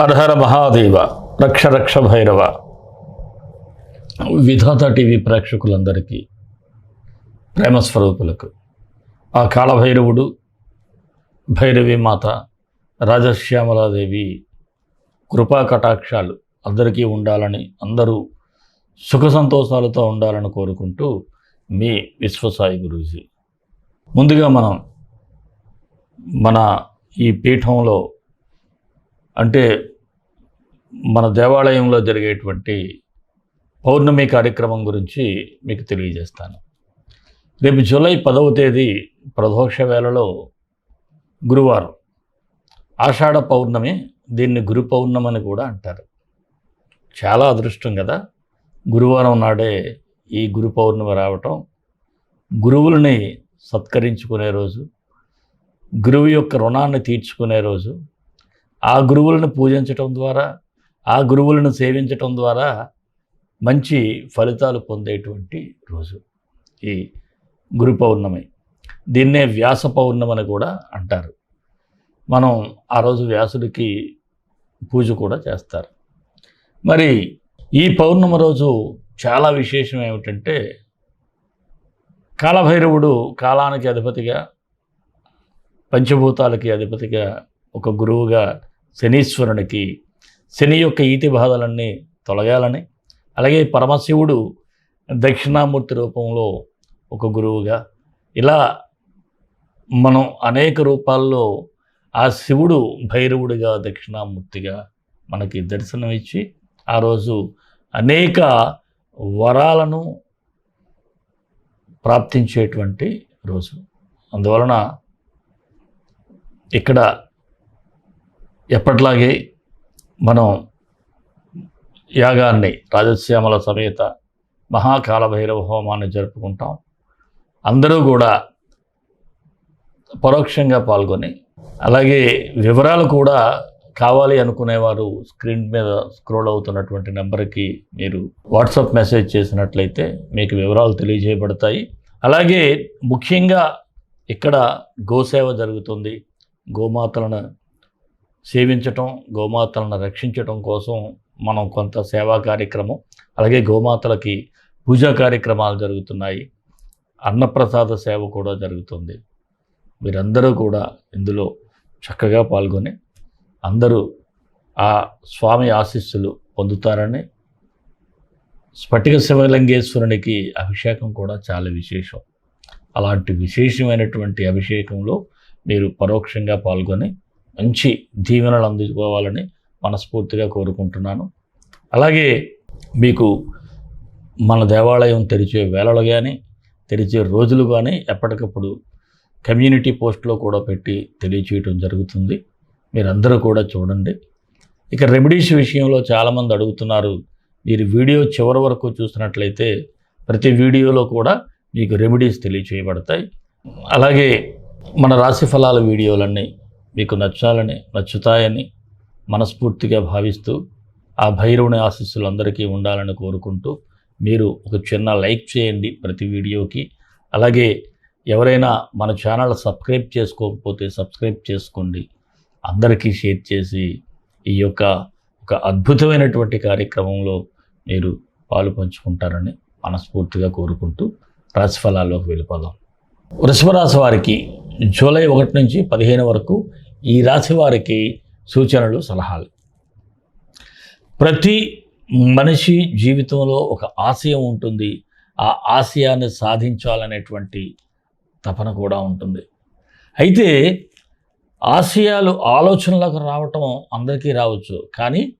అర్హర మహాదేవ రక్ష రక్ష భైరవ విధాత టీవీ ప్రేక్షకులందరికీ ప్రేమస్వరూపులకు ఆ కాళభైరవుడు భైరవి మాత రాజశ్యామలాదేవి కృపా కటాక్షాలు అందరికీ ఉండాలని అందరూ సుఖ సంతోషాలతో ఉండాలని కోరుకుంటూ మీ విశ్వసాయి గురూజీ. ముందుగా మనం మన ఈ పీఠంలో అంటే మన దేవాలయంలో జరిగేటువంటి పౌర్ణమి కార్యక్రమం గురించి మీకు తెలియజేస్తాను. రేపు జూలై పదవ తేదీ ప్రదోక్ష వేళలో గురువారం ఆషాఢ పౌర్ణమి దీన్ని గురు పౌర్ణమి అని కూడా అంటారు. చాలా అదృష్టం కదా! గురువారం నాడే ఈ గురు పౌర్ణమి రావటం గురువులని సత్కరించుకునే రోజు గురువు యొక్క రుణాన్ని తీర్చుకునే రోజు ఆ గురువులను పూజించటం ద్వారా ఆ గురువులను సేవించటం ద్వారా మంచి ఫలితాలు పొందేటువంటి రోజు ఈ గురు పౌర్ణమి. దీన్నే వ్యాస పౌర్ణమని కూడా అంటారు. మనం ఆ రోజు వ్యాసుడికి పూజ కూడా చేస్తారు. మరి ఈ పౌర్ణమి రోజు చాలా విశేషం ఏమిటంటే కాలభైరవుడు కాలానికి అధిపతిగా పంచభూతాలకి అధిపతిగా ఒక గురువుగా శనీశ్వరునికి శని యొక్క ఈతి బాధలన్నీ తొలగాలని అలాగే పరమశివుడు దక్షిణామూర్తి రూపంలో ఒక గురువుగా ఇలా మనం అనేక రూపాల్లో ఆ శివుడు భైరవుడిగా దక్షిణామూర్తిగా మనకి దర్శనమిచ్చి ఆ రోజు అనేక వరాలను ప్రాప్తించేటువంటి రోజు. అందువలన ఇక్కడ ఎప్పట్లాగే మనం యాగాన్ని రాజశ్యామల సమేత మహాకాల భైరవ హోమాన్ని జరుపుకుంటాం. అందరూ కూడా పరోక్షంగా పాల్గొని అలాగే వివరాలు కూడా కావాలి అనుకునేవారు స్క్రీన్ మీద స్క్రోల్ అవుతున్నటువంటి నెంబర్కి మీరు వాట్సాప్ మెసేజ్ చేసినట్లయితే మీకు వివరాలు తెలియజేయబడతాయి. అలాగే ముఖ్యంగా ఇక్కడ గోసేవ జరుగుతుంది. గోమాతలను సేవించటం గోమాతలను రక్షించటం కోసం మనం కొంత సేవా కార్యక్రమం అలాగే గోమాతలకి పూజా కార్యక్రమాలు జరుగుతున్నాయి. అన్నప్రసాద సేవ కూడా జరుగుతుంది. మీరందరూ కూడా ఇందులో చక్కగా పాల్గొని అందరూ ఆ స్వామి ఆశీస్సులు పొందుతారని స్ఫటిక శివలింగేశ్వరునికి అభిషేకం కూడా చాలా విశేషం. అలాంటి విశేషమైనటువంటి అభిషేకంలో మీరు పరోక్షంగా పాల్గొని మంచి దీవెనలు అందుకోవాలని మనస్ఫూర్తిగా కోరుకుంటున్నాను. అలాగే మీకు మన దేవాలయం తెరిచే వేళలు కానీ తెరిచే రోజులు కానీ ఎప్పటికప్పుడు కమ్యూనిటీ పోస్ట్లో కూడా పెట్టి తెలియచేయటం జరుగుతుంది. మీరందరూ కూడా చూడండి. ఇక రెమెడీస్ విషయంలో చాలామంది అడుగుతున్నారు మీరు వీడియో చివరి వరకు చూసినట్లయితే ప్రతి వీడియోలో కూడా మీకు రెమెడీస్ తెలియచేయబడతాయి. అలాగే మన రాశి ఫలాల వీడియోలన్నీ మీకు నచ్చాలని నచ్చుతాయని మనస్ఫూర్తిగా భావిస్తూ ఆ భైరవుని ఆశీస్సులు అందరికీ ఉండాలని కోరుకుంటూ మీరు ఒక చిన్న లైక్ చేయండి ప్రతి వీడియోకి. అలాగే ఎవరైనా మన ఛానల్ సబ్స్క్రైబ్ చేసుకోకపోతే సబ్స్క్రైబ్ చేసుకోండి. అందరికీ షేర్ చేసి ఈ యొక్క ఒక అద్భుతమైనటువంటి కార్యక్రమంలో మీరు పాలు పంచుకుంటారని మనస్ఫూర్తిగా కోరుకుంటూ రాశిఫలాల్లోకి వెళ్ళిపోదాం. వృషభరాశి వారికి జూలై ఒకటి నుంచి పదిహేను వరకు ఈ రాశి వారికి సూచనలు సలహాలు. ప్రతి మనిషి జీవితంలో ఒక ఆశయం ఉంటుంది. ఆ ఆశయాన్ని సాధించాలనేటువంటి తపన కూడా ఉంటుంది. అయితే ఆశయాలు ఆలోచనలకు రావటం అందరికీ రావచ్చు. కానీ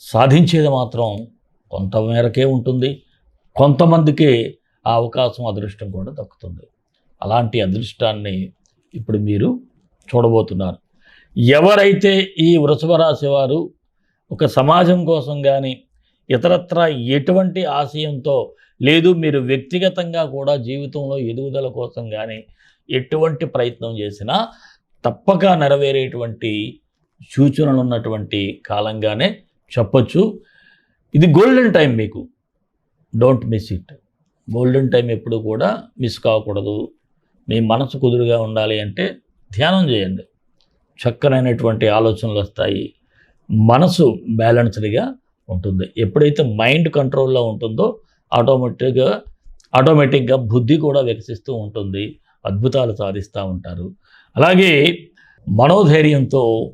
సాధించేది మాత్రం కొంతమేరకే ఉంటుంది. కొంతమందికే ఆ అవకాశం అదృష్టం కూడా దక్కుతుంది. అలాంటి అదృష్టాన్ని ఇప్పుడు మీరు చూడబోతున్నారు. ఎవరైతే ఈ వృషభ రాశి వారు ఒక సమాజం కోసం కానీ ఇతరత్ర ఎటువంటి ఆశయంతో లేదు మీరు వ్యక్తిగతంగా కూడా జీవితంలో ఎదుగుదల కోసం కానీ ఎటువంటి ప్రయత్నం చేసినా తప్పక నెరవేరేటువంటి సూచనలు ఉన్నటువంటి కాలంగానే చెప్పొచ్చు. ఇది గోల్డెన్ టైం మీకు. Don't miss it golden time ఎప్పుడు కూడా మిస్ కాకూడదు. మీ మనసు కుదురుగా ఉండాలి అంటే ధ్యానం చేయండి. చక్కనైనటువంటి ఆలోచనలు వస్తాయి. మనసు బ్యాలెన్స్డ్గా ఉంటుంది. ఎప్పుడైతే మైండ్ కంట్రోల్లో ఉంటుందో ఆటోమేటిక్గా ఆటోమేటిక్గా బుద్ధి కూడా వికసిస్తూ ఉంటుంది. అద్భుతాలు సాధిస్తూ ఉంటారు. అలాగే మనోధైర్యంతో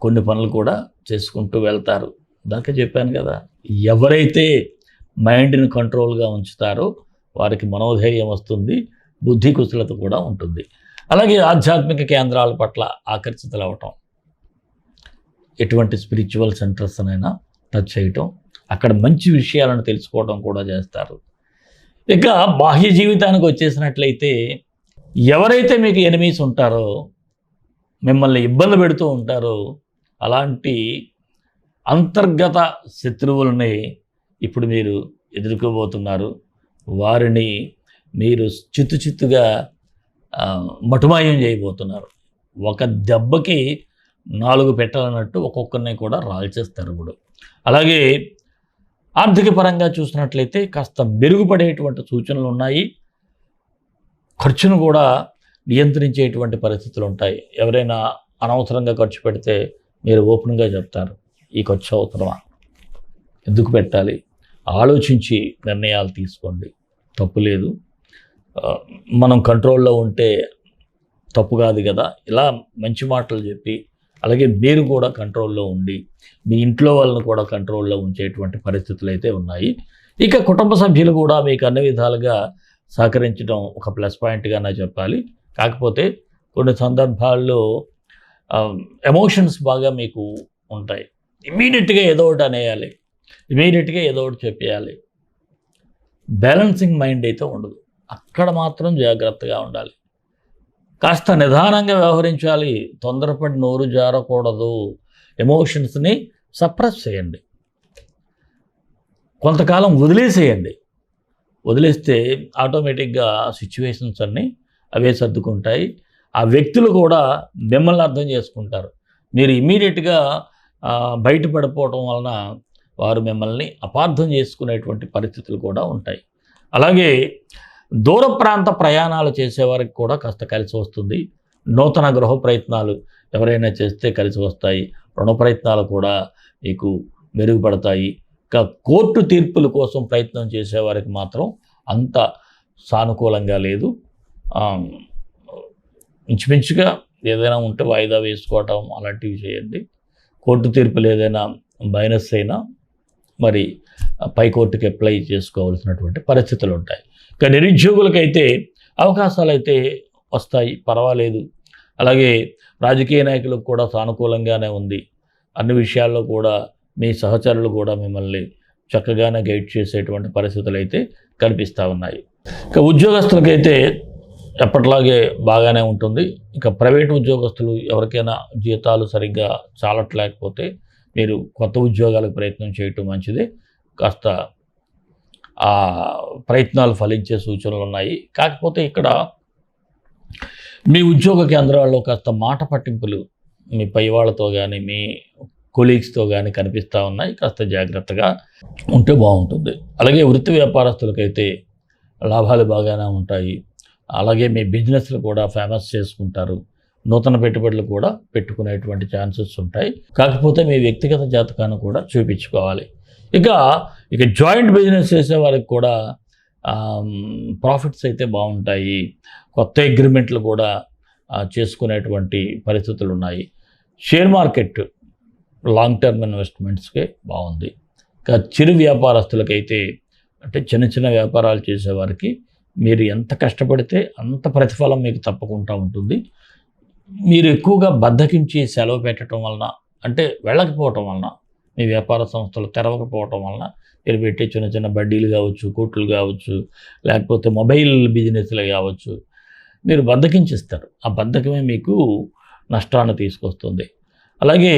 కొన్ని పనులు కూడా చేసుకుంటూ వెళ్తారు. దాకా చెప్పాను కదా ఎవరైతే మైండ్ని కంట్రోల్గా ఉంచుతారో వారికి మనోధైర్యం వస్తుంది బుద్ధి కుశలత కూడా ఉంటుంది. అలాగే ఆధ్యాత్మిక కేంద్రాల పట్ల ఆకర్షితులు అవటం ఎటువంటి స్పిరిచువల్ సెంటర్స్నైనా టచ్ చేయటం అక్కడ మంచి విషయాలను తెలుసుకోవడం కూడా చేస్తారు. ఇక బాహ్య జీవితానికి వచ్చేసినట్లయితే ఎవరైతే మీకు ఎనిమీస్ ఉంటారో మిమ్మల్ని ఇబ్బంది పెడుతూ ఉంటారో అలాంటి అంతర్గత శత్రువులని ఇప్పుడు మీరు ఎదుర్కోబోతున్నారు. వారిని మీరు చిత్తు చిత్తుగా మటుమాయం చేయబోతున్నారు. ఒక దెబ్బకి నాలుగు పెట్టాలన్నట్టు ఒక్కొక్కరిని కూడా రాల్చేస్తారు ఇప్పుడు. అలాగే ఆర్థిక పరంగా చూసినట్లయితే కాస్త మెరుగుపడేటువంటి సూచనలు ఉన్నాయి. ఖర్చును కూడా నియంత్రించేటువంటి పరిస్థితులు ఉంటాయి. ఎవరైనా అనవసరంగా ఖర్చు పెడితే మీరు ఓపెన్గా చెప్తారు ఈ ఖర్చు అవసరమా? ఎందుకు పెట్టాలి? ఆలోచించి నిర్ణయాలు తీసుకోండి. తప్పు లేదు. మనం కంట్రోల్లో ఉంటే తప్పు కాదు కదా. ఇలా మంచి మాటలు చెప్పి అలాగే మీరు కూడా కంట్రోల్లో ఉండి మీ ఇంట్లో వాళ్ళని కూడా కంట్రోల్లో ఉంచేటువంటి పరిస్థితులు అయితే ఉన్నాయి. ఇక కుటుంబ సభ్యులు కూడా మీకు అన్ని విధాలుగా సహకరించడం ఒక ప్లస్ పాయింట్గానే చెప్పాలి. కాకపోతే కొన్ని సందర్భాల్లో ఎమోషన్స్ బాగా మీకు ఉంటాయి. ఇమీడియట్గా ఏదో ఒకటి అనేయాలి. ఇమీడియట్గా ఏదో ఒకటి చెప్పేయాలి. బ్యాలెన్సింగ్ మైండ్ అయితే ఉండదు. అక్కడ మాత్రం జాగ్రత్తగా ఉండాలి. కాస్త నిదానంగా వ్యవహరించాలి. తొందరపడి నోరు జారకూడదు. ఎమోషన్స్ని సప్రెస్ చేయండి. కొంతకాలం వదిలేసేయండి. వదిలేస్తే ఆటోమేటిక్గా సిచ్యువేషన్స్ అన్నీ అవే సర్దుకుంటాయి. ఆ వ్యక్తులు కూడా మిమ్మల్ని అర్థం చేసుకుంటారు. మీరు ఇమీడియట్గా బయటపడిపోవటం వలన వారు మిమ్మల్ని అపార్థం చేసుకునేటువంటి పరిస్థితులు కూడా ఉంటాయి. అలాగే దూర ప్రాంత ప్రయాణాలు చేసేవారికి కూడా కాస్త కలిసి వస్తుంది. నూతన గృహ ప్రయత్నాలు ఎవరైనా చేస్తే కలిసి వస్తాయి. రుణ ప్రయత్నాలు కూడా మీకు మెరుగుపడతాయి. ఇంకా కోర్టు తీర్పుల కోసం ప్రయత్నం చేసేవారికి మాత్రం అంత సానుకూలంగా లేదు. ఇంచుమించుగా ఏదైనా ఉంటే వాయిదా వేసుకోవటం అలాంటివి చేయండి. కోర్టు తీర్పులు ఏదైనా మైనస్ అయినా మరి పై కోర్టుకి అప్లై చేసుకోవాల్సినటువంటి పరిస్థితులు ఉంటాయి. ఇక నిరుద్యోగులకైతే అవకాశాలు అయితే వస్తాయి పర్వాలేదు. అలాగే రాజకీయ నాయకులకు కూడా సానుకూలంగానే ఉంది. అన్ని విషయాల్లో కూడా మీ సహచరులు కూడా మిమ్మల్ని చక్కగానే గైడ్ చేసేటువంటి పరిస్థితులు అయితే కనిపిస్తూ ఉన్నాయి. ఇక ఉద్యోగస్తులకైతే ఎప్పటిలాగే బాగానే ఉంటుంది. ఇక ప్రైవేట్ ఉద్యోగస్తులు ఎవరికైనా జీతాలు సరిగ్గా చాలట్లేకపోతే మీరు కొత్త ఉద్యోగాలకు ప్రయత్నం చేయటం మంచిది. కాస్త ప్రయత్నాలు ఫలించే సూచనలు ఉన్నాయి. కాకపోతే ఇక్కడ మీ ఉద్యోగ కేంద్రాల్లో కాస్త మాట పట్టింపులు మీ పై వాళ్ళతో కానీ మీ కొలీగ్స్తో కానీ కనిపిస్తూ ఉన్నాయి. కాస్త జాగ్రత్తగా ఉంటే బాగుంటుంది. అలాగే వృత్తి వ్యాపారస్తులకైతే లాభాలు బాగానే ఉంటాయి. అలాగే మీ బిజినెస్లు కూడా ఫేమస్ చేసుకుంటారు. నూతన పెట్టుబడులు కూడా పెట్టుకునేటువంటి ఛాన్సెస్ ఉంటాయి. కాకపోతే మీ వ్యక్తిగత జాతకాన్ని కూడా చూపించుకోవాలి. ఇక ఇక జాయింట్ బిజినెస్ చేసే వారికి కూడా ప్రాఫిట్స్ అయితే బాగుంటాయి. కొత్త అగ్రిమెంట్లు కూడా చేసుకునేటువంటి పరిస్థితులు ఉన్నాయి. షేర్ మార్కెట్ లాంగ్ టర్మ్ ఇన్వెస్ట్మెంట్స్కే బాగుంది. ఇంకా చిరు వ్యాపారస్తులకైతే అంటే చిన్న చిన్న వ్యాపారాలు చేసేవారికి మీరు ఎంత కష్టపడితే అంత ప్రతిఫలం మీకు తప్పకుండా ఉంటుంది. మీరు ఎక్కువగా బద్దకించి సెలవు పెట్టడం వలన అంటే వెళ్ళకపోవటం వలన మీ వ్యాపార సంస్థలు తెరవకపోవటం వలన మీరు పెట్టే చిన్న చిన్న బడ్డీలు కావచ్చు కోట్లు కావచ్చు లేకపోతే మొబైల్ బిజినెస్లు కావచ్చు మీరు బద్దకించిస్తారు. ఆ బద్ధకమే మీకు నష్టాన్ని తీసుకొస్తుంది. అలాగే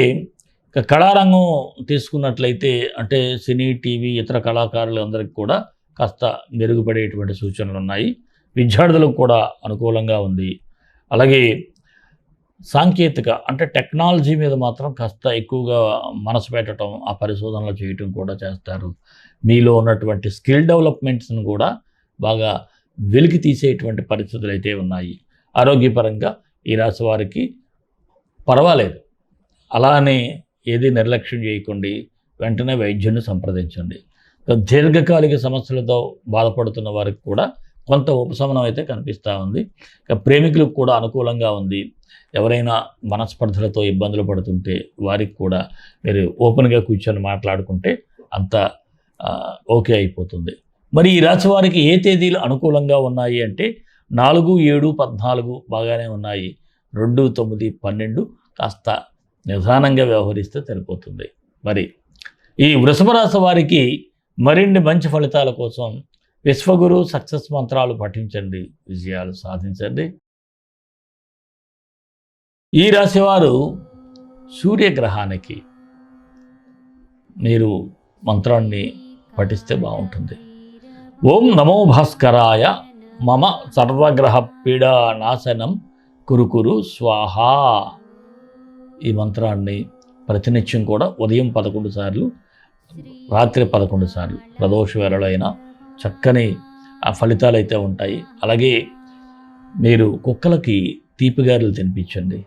కళారంగం తీసుకున్నట్లయితే అంటే సినీ టీవీ ఇతర కళాకారులు అందరికీ కూడా కాస్త మెరుగుపడేటువంటి సూచనలు ఉన్నాయి విద్యార్థులకు కూడా అనుకూలంగా ఉంది. అలాగే సాంకేతిక అంటే టెక్నాలజీ మీద మాత్రం కాస్త ఎక్కువగా మనసు పెట్టడం ఆ పరిశోధనలు చేయటం కూడా చేస్తారు. మీలో ఉన్నటువంటి స్కిల్ డెవలప్మెంట్స్ని కూడా బాగా వెలికి తీసేటువంటి పరిస్థితులు అయితే ఉన్నాయి. ఆరోగ్యపరంగా ఈ రాశి వారికి పర్వాలేదు. అలానే ఏది నిర్లక్ష్యం చేయకండి వెంటనే వైద్యుని సంప్రదించండి. దీర్ఘకాలిక సమస్యలతో బాధపడుతున్న వారికి కూడా కొంత ఉపశమనం అయితే కనిపిస్తూ ఉంది. ఇక ప్రేమికులకు కూడా అనుకూలంగా ఉంది. ఎవరైనా మనస్పర్ధలతో ఇబ్బందులు పడుతుంటే వారికి కూడా మీరు ఓపెన్గా కూర్చొని మాట్లాడుకుంటే అంత ఓకే అయిపోతుంది. మరి ఈ రాశి వారికి ఏ తేదీలు అనుకూలంగా ఉన్నాయి అంటే నాలుగు ఏడు పద్నాలుగు బాగానే ఉన్నాయి. రెండు తొమ్మిది పన్నెండు కాస్త నిదానంగా వ్యవహరిస్తే సరిపోతుంది. మరి ఈ వృషభ రాశి వారికి మరిన్ని మంచి ఫలితాల కోసం విశ్వగురు సక్సెస్ మంత్రాలు పఠించండి విజయాలు సాధించండి. ఈ రాశివారు సూర్యగ్రహానికి మీరు మంత్రాన్ని పఠిస్తే బాగుంటుంది. ఓం నమో భాస్కరాయ మమ సర్వగ్రహ పీడా నాశనం కురుకురు స్వాహ. ఈ మంత్రాన్ని ప్రతినిత్యం కూడా ఉదయం పదకొండు సార్లు రాత్రి పదకొండు సార్లు ప్రదోష వేళలైన చక్కని ఆ ఫలితాలు అయితే ఉంటాయి. అలాగే మీరు కుక్కలకి తీపిగారులు తినిపించండి.